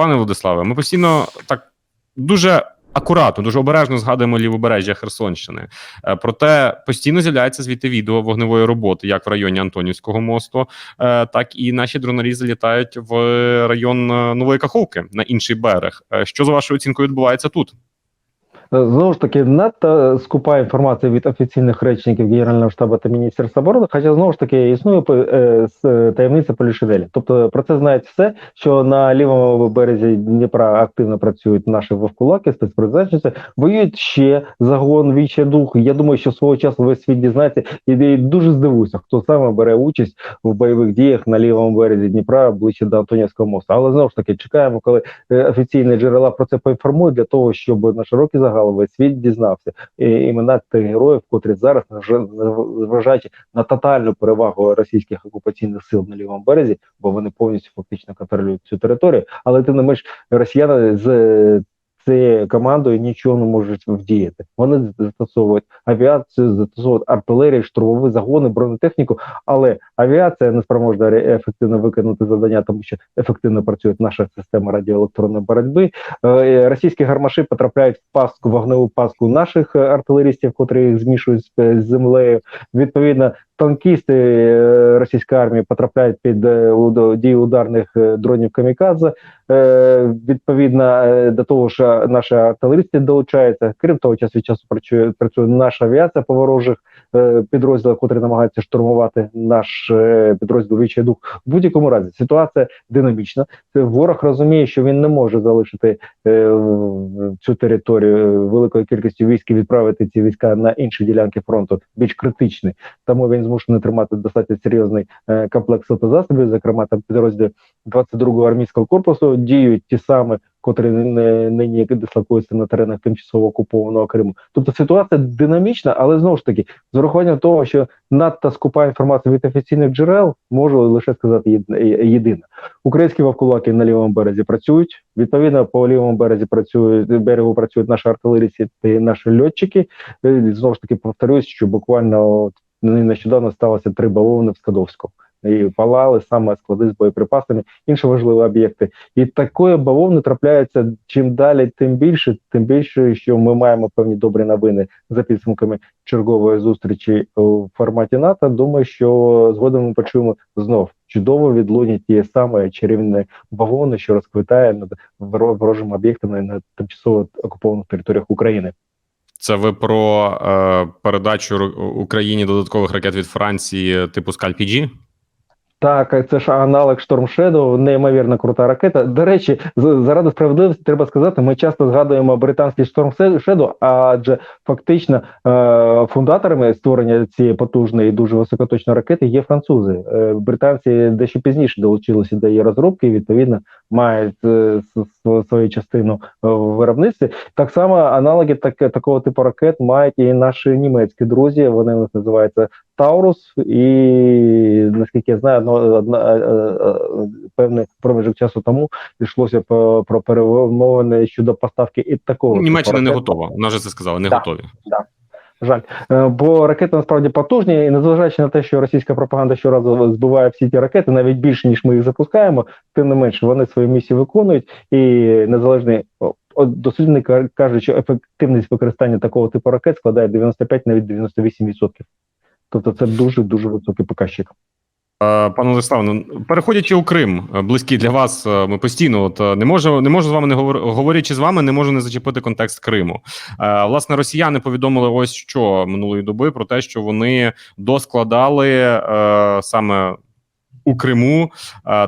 Пане Владиславе, ми постійно так дуже акуратно, дуже обережно згадуємо лівобережжя Херсонщини. Е, Проте постійно з'являється звідти відео вогневої роботи, як в районі Антонівського мосту, е, так і наші дронарі залітають в район е, Нової Каховки на інший берег. Що за вашою оцінкою відбувається тут? Знову ж таки, надто скупа інформація від офіційних речників Генерального штабу та Міністерства оборони, хоча знову ж таки існує е, таємниця Полішинелі. Тобто про це знають все, що на лівому березі Дніпра активно працюють наші вовкулаки, спецпризначенці, воюють ще загон віче дух. Я думаю, що свого часу весь світ дізнається і дуже здивуюся, хто саме бере участь в бойових діях на лівому березі Дніпра ближче до Антонівського мосту. Але знову ж таки чекаємо, коли е, офіційні джерела про це поінформують для того, щоб на широкий загал весь світ дізнався і імена тих героїв, котрі зараз зважаючи на тотальну перевагу російських окупаційних сил на лівому березі, бо вони повністю фактично контролюють цю територію. Але тим не менш, росіяни з цією командою нічого не можуть вдіяти. Вони застосовують авіацію, застосовують артилерію, штурмові загони, бронетехніку, але авіація не спроможна ефективно виконати завдання, тому що ефективно працює наша система радіоелектронної боротьби. Е, Російські гармаші потрапляють в пастку, вогневу пастку наших артилерістів, котрі їх змішують з землею. Відповідно, танкісти е, російської армії потрапляють під дії уд- дію ударних е, дронів камікадзе. Е, Відповідно е, до того, що наші артилеристи долучаються. Крім того, час від часу працює працює наша авіація по ворожих е, підрозділах, котрі намагаються штурмувати наш е, підрозділ «Вічий дух. В будь-якому разі ситуація динамічна. Ворог розуміє, що він не може залишити е, цю територію е, великою кількістю військ і відправити ці війська на інші ділянки фронту, більш критичні. Тому він змушений тримати достатньо серйозний е, комплекс засобів, зокрема там підрозділи 22-го армійського корпусу діють ті самі, котрі ни- нині дислокуються на теренах тимчасово окупованого Криму. Тобто ситуація динамічна, але знову ж таки, з урахуванням того, що надто скупа інформація від офіційних джерел, можу лише сказати е, єдине. Українські вовкулаки на лівому березі працюють. Відповідно, по лівому березі працюють берегу працюють наші артилерійці та наші льотчики. Е, Знову ж таки повторюсь, що буквально от нещодавно сталося три бавовни в Скадовську. І палали саме склади з боєприпасами, інші важливі об'єкти. І такої бавовни трапляється чим далі, тим більше, тим більше, що ми маємо певні добрі новини за підсумками чергової зустрічі у форматі НАТО. Думаю, що згодом ми почуємо знов чудово відлуння тієї самої чарівної бавовни, що розквитає над ворожими об'єктами на тимчасово окупованих територіях України. Це ви про е, передачу Україні додаткових ракет від Франції типу Скальпіджі? Так, це ж аналог Storm Shadow, неймовірно крута ракета. До речі, заради справедливості треба сказати, ми часто згадуємо британський Storm Shadow, адже фактично е, фундаторами створення цієї потужної і дуже високоточної ракети є французи. Е, британці дещо пізніше долучилися до її розробки, відповідно мають е, свою частину в виробництві. Так само аналоги так, такого типу ракет мають і наші німецькі друзі. Вони називаються Таурус, і наскільки я знаю, одно, одна, е, е, певний проміжок часу тому йшлося про, про перемовини щодо поставки і такого. типу Німеччина не готова. Вона вже це сказала, не Так. готові. Жаль, Е, бо ракети насправді потужні, і незважаючи на те, що російська пропаганда щоразу збиває всі ті ракети, навіть більше ніж ми їх запускаємо, тим не менше вони свою місію виконують, і незалежний о, от дослідники ка- кажуть, що ефективність використання такого типу ракет складає 95 навіть 98%. Тобто це дуже дуже високий показчик. Пане Владиславе, ну, переходячи у Крим, е, близький для вас, е, ми постійно от е, не можу, не можу з вами не говор, говорячи з вами, не можу не зачепити контекст Криму. Власне, росіяни повідомили ось що минулої доби про те, що вони доскладали саме у Криму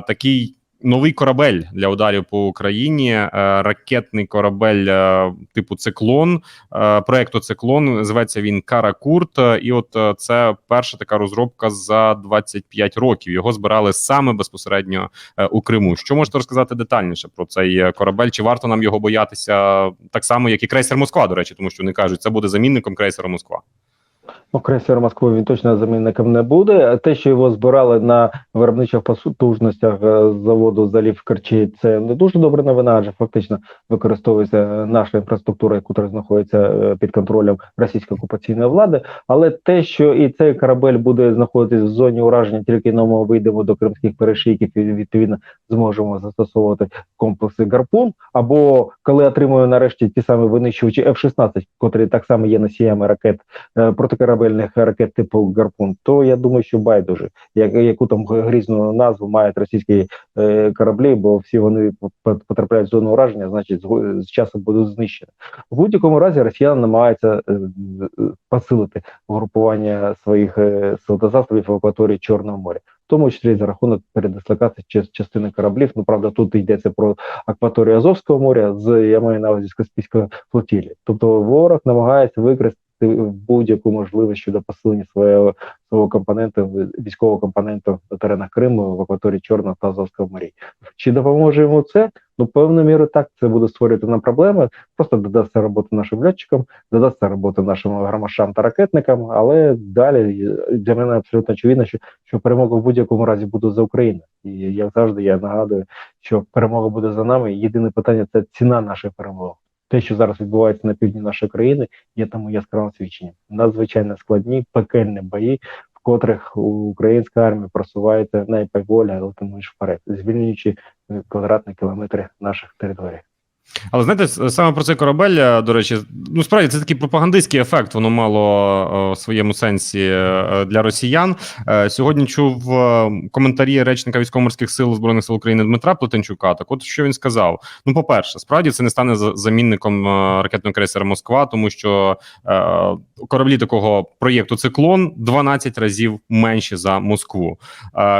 такий. Новий корабель для ударів по Україні, е, ракетний корабель е, типу циклон, е, проекту циклон. Зветься він Каракурт. І от це перша така розробка за 25 років. Його збирали саме безпосередньо у Криму. Що можете розказати детальніше про цей корабель? Чи варто нам його боятися так само, як і крейсер Москва? До речі, тому що вони кажуть, це буде замінником крейсера Москва. Ну, крейсер Москви він точно замінником не буде. Те, що його збирали на виробничих потужностях е, заводу залів Керчі, це не дуже добра новина, адже фактично використовується наша інфраструктура, яка знаходиться е, під контролем російської окупаційної влади. Але те, що і цей корабель буде знаходитись в зоні ураження, тільки но ми вийдемо до кримських перешийків і відповідно зможемо застосовувати комплекси гарпун, або коли отримуємо нарешті ті самі винищувачі F-16, котрі так само є носіями ракет е, протикорабельних ракет типу гарпун, то я думаю, що байдуже, як, яку там грізну назву мають російські е, кораблі, бо всі вони потрапляють в зону ураження, значить з, з часом будуть знищені. В будь-якому разі росіяни намагаються е, посилити групування своїх е, сил та засобів в акваторії Чорного моря, в тому числі за рахунок передислокації ча- частини кораблів. Ну правда, тут йдеться про акваторію Азовського моря з я маю на увазі з Каспійської флотілії. Тобто ворог намагається використати будь-яку можливість щодо посилення свого свого компоненту військового компоненту на теренах Криму в акваторії Чорного та Азовського моря. Чи допоможе йому це? Ну, певною мірою так це буде створювати нам проблеми. Просто додасться роботи нашим льотчикам, додасться роботи нашим громашам та ракетникам. Але далі для мене абсолютно очевидно, що, що перемога в будь-якому разі буде за Україну. І як завжди, я нагадую, що перемога буде за нами. Єдине питання це ціна нашої перемоги. Те, що зараз відбувається на півдні нашої країни, є тому яскравим свідченням. Надзвичайно складні пекельні бої, в котрих українська армія просувається найповолі, але тим ж вперед, звільнюючи квадратні кілометри наших територій. Але знаєте, саме про цей корабель, е, до речі, ну справді це такий пропагандистський ефект. Воно мало е, в своєму сенсі е, для росіян. Сьогодні чув коментарі речника військово-морських сил збройних сил України Дмитра Плетенчука. Так, от що він сказав: ну, по-перше, справді це не стане за- замінником ракетного крейсера Москва, тому що кораблі такого проєкту циклон 12 разів менші за Москву.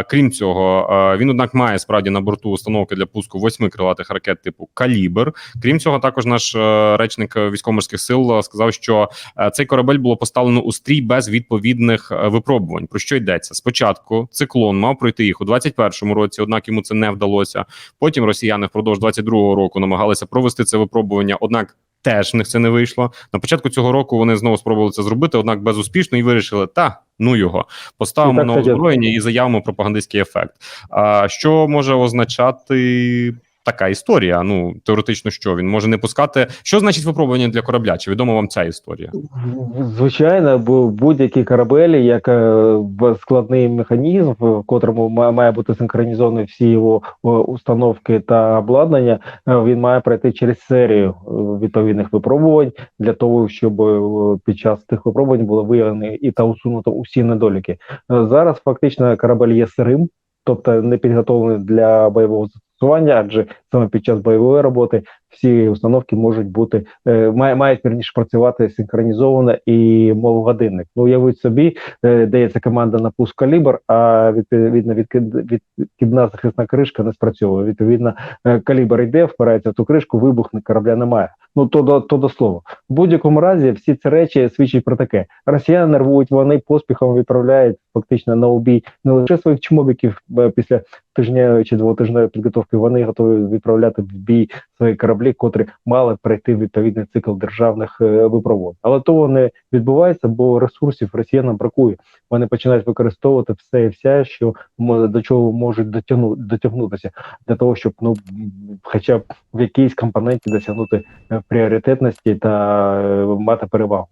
Крім цього, він однак має справді на борту установки для пуску восьми крилатих ракет типу Калібр. Крім цього, також наш е, речник військово-морських сил е, сказав, що е, цей корабель було поставлено у стрій без відповідних випробувань. Про що йдеться? Спочатку циклон мав пройти їх у 21-му році, однак йому це не вдалося. Потім росіяни впродовж 22-го року намагалися провести це випробування, однак. Теж в них це не вийшло. На початку цього року вони знову спробували це зробити, однак безуспішно і вирішили, та ну його поставимо на озброєння і заявимо пропагандистський ефект. А що може означати така історія? Ну теоретично, що він може не пускати. Що значить випробування для корабля? Чи відома вам ця історія? Звичайно, бо будь-який корабель, як е, складний механізм, в котрому має бути синхронізовані всі його установки та обладнання, е, він має пройти через серію е, відповідних випробувань для того, щоб під час тих випробувань було виявлені і та усунуто усі недоліки. Зараз фактично корабель є сирим, тобто не підготовлений для бойового застосування, адже саме під час бойової роботи всі установки можуть бути е, мають вірніше працювати синхронізовано і мов годинник. Ну уявіть собі, е, дається команда на пуск калібр, а відповідно відкид- відкидна захисна кришка не спрацьовує. Відповідно, е, калібр йде, впирається в ту кришку, вибухне корабля немає. Ну то до то до слова. В будь-якому разі всі ці речі свідчать про таке. Росіяни нервують, вони поспіхом відправляють фактично на обій не лише своїх чмобіків після тижня чи двотижневої підготовки. Вони готові відправляти в бій свої кораблі, котрі мали пройти відповідний цикл державних е, випробувань. Але того не відбувається, бо ресурсів росіянам бракує. Вони починають використовувати все і вся, що до чого можуть дотягну, дотягнутися, для того, щоб ну хоча б в якійсь компоненті досягнути е, пріоритетності та е, мати перевагу.